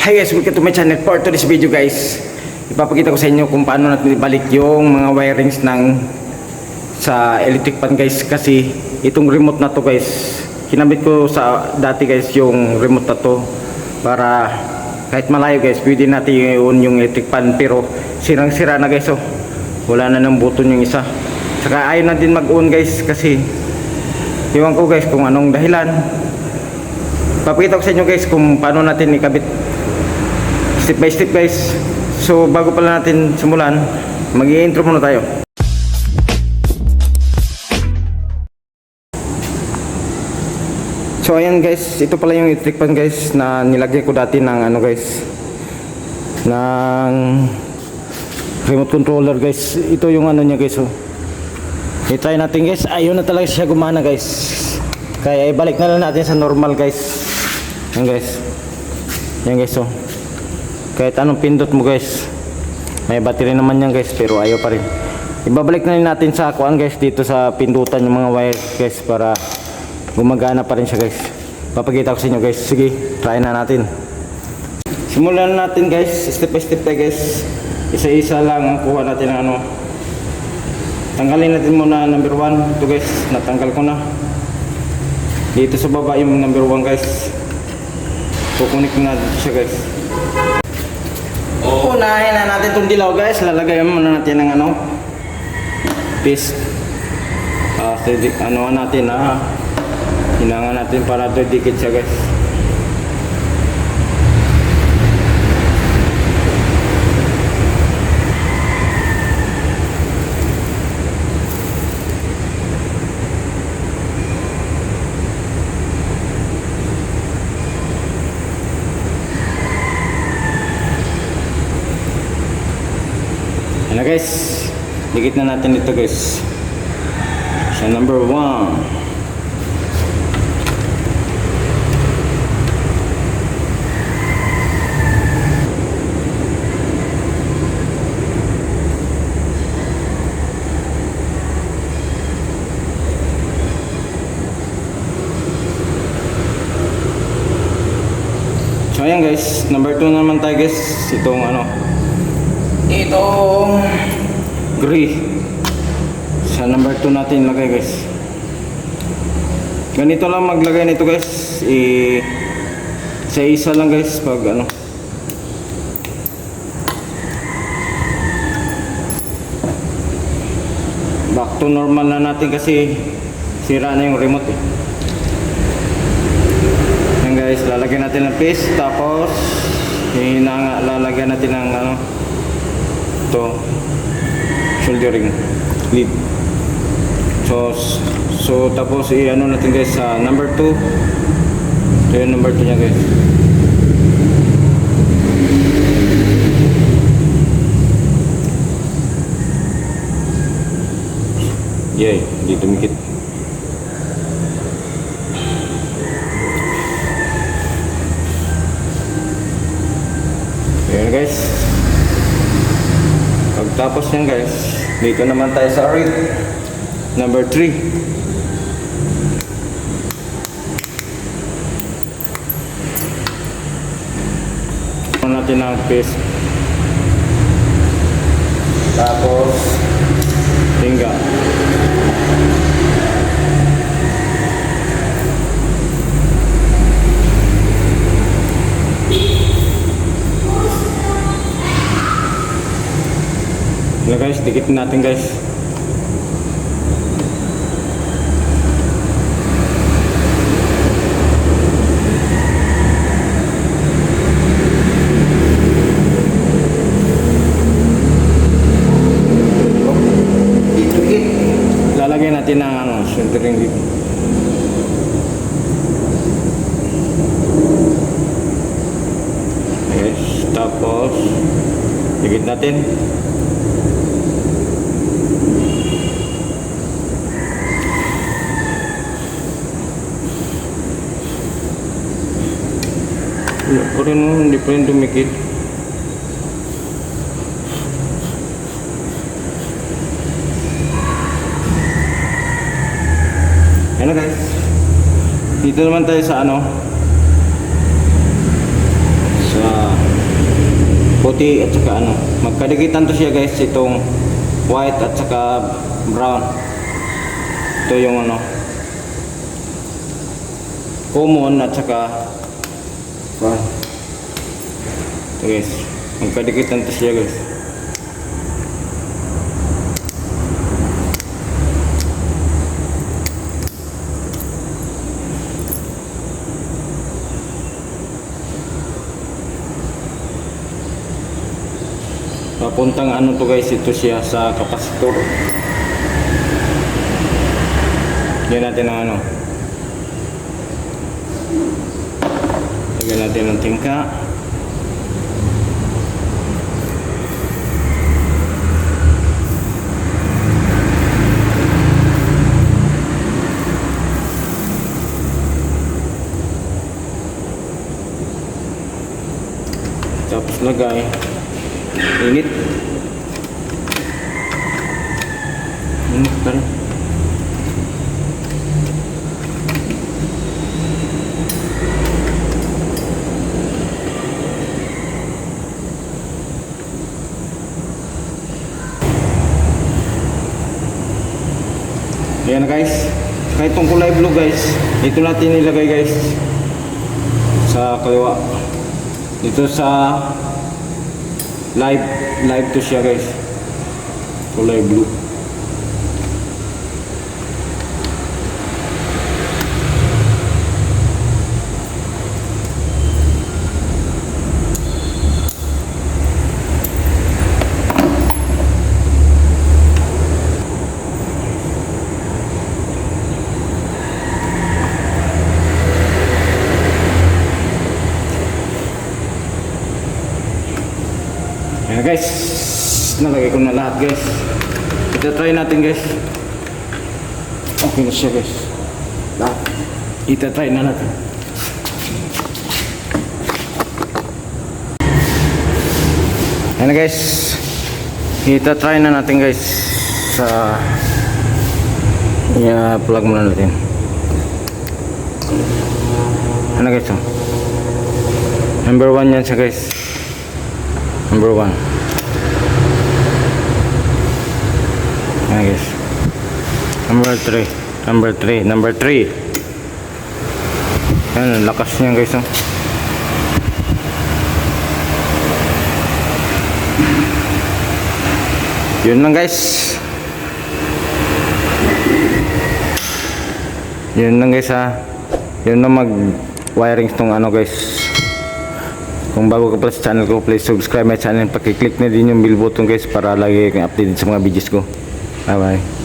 Hi guys, welcome to my channel for today's video guys. Ipapakita ko sa inyo kung paano natin ibalik yung mga wirings ng sa electric pan guys. Kasi itong remote na to guys kinabit ko sa dati guys yung remote na to para kahit malayo guys pwede natin i-on yung electric pan pero sirang sira na guys oh. Wala na ng button yung isa. Saka ayaw na din mag-on guys kasi iwan ko guys kung anong dahilan. Papakita ko sa inyo guys kung paano natin ikabit step by step guys. So bago pala natin simulan mag intro muna tayo. So ayan guys. Ito pala yung electric pan guys na nilagay ko dati ng ano guys ng remote controller guys. Ito yung ano niya guys oh. I-try natin guys. Ayaw na talaga siya gumana guys. Kaya ibalik na lang natin sa normal guys. Yan guys. Yan guys oh kahit anong pindot mo guys may battery naman yan guys pero ayaw pa rin. Ibabalik na rin natin sa kuan guys dito sa pindutan yung mga wire guys para gumagana pa rin siya guys. Papakita ko sa inyo guys. Sige try na natin. Simulan natin guys. Step by step tayo guys. Isa isa lang ang kuha natin ano. Tanggalin natin muna number 1 ito guys natanggal ko na. Dito sa baba yung number 1 guys. Kukunik na siya guys Unahin na natin itong dilaw guys. Lalagay muna natin ng ano. Piece. Ah, uh, ano natin ah. Hinangan natin para ito dikit siya guys. Na guys. Dikit na natin ito guys. Sa number 1. So ayan guys, number 2 naman tayo guys. Itong ano, itong gray. Sa number 2 natin lagay guys. Ganito lang maglagay nito guys. I sa isa lang guys pag ano. Back to normal na natin kasi sira na yung remote eh. Yan guys lalagyan natin ng paste tapos hinanga lalagyan natin ng ano to shouldering lead so so tapos i-ano natin guys sa number 2 ito yung number 2 nya guys. Yay hindi tumikit Ayan guys Pagtapos niyan guys, dito naman tayo sa read number 3. natin ang paste. Tapos Yan guys, dikit natin guys. Lalagyan natin ng ano, centering dito. Yes, tapos dikit natin. Oh, hindi pa rin dumikit. Ano guys? Dito naman tayo sa ano? Sa puti at saka ano. Magkadikitan to siya guys itong white at saka brown. Ito yung ano common at saka brown. Ito guys. Magkadikitan to siya guys. Papuntang ano to guys, ito siya sa kapasitor. Yan natin ang ano. Lagyan natin ng tingka. Tapos lagay. Init. Init pa rin. Ayan guys. Kahit tong kulay blue guys, ito natin nilagay guys sa kaliwa. Dito sa live live to siya guys. Kulay blue guys, nalagay ko na lahat guys. Ito try natin guys. Okay na siya guys. Lahat. Ito try na natin. Ayan guys. Ito try na natin guys. Sa Yeah, plug muna natin. Ano guys? oh? Number one yan siya guys. Number one. Ayan guys. Number three. Number three. Number three. Ayan, ang lakas niya guys. Oh. Yun lang guys. Yun lang guys ha. Yun lang mag wiring tong ano guys. Kung bago ka pala sa channel ko, please subscribe my channel. Pakiclick na din yung bell button guys para lagi kang updated sa mga videos ko. Bye bye.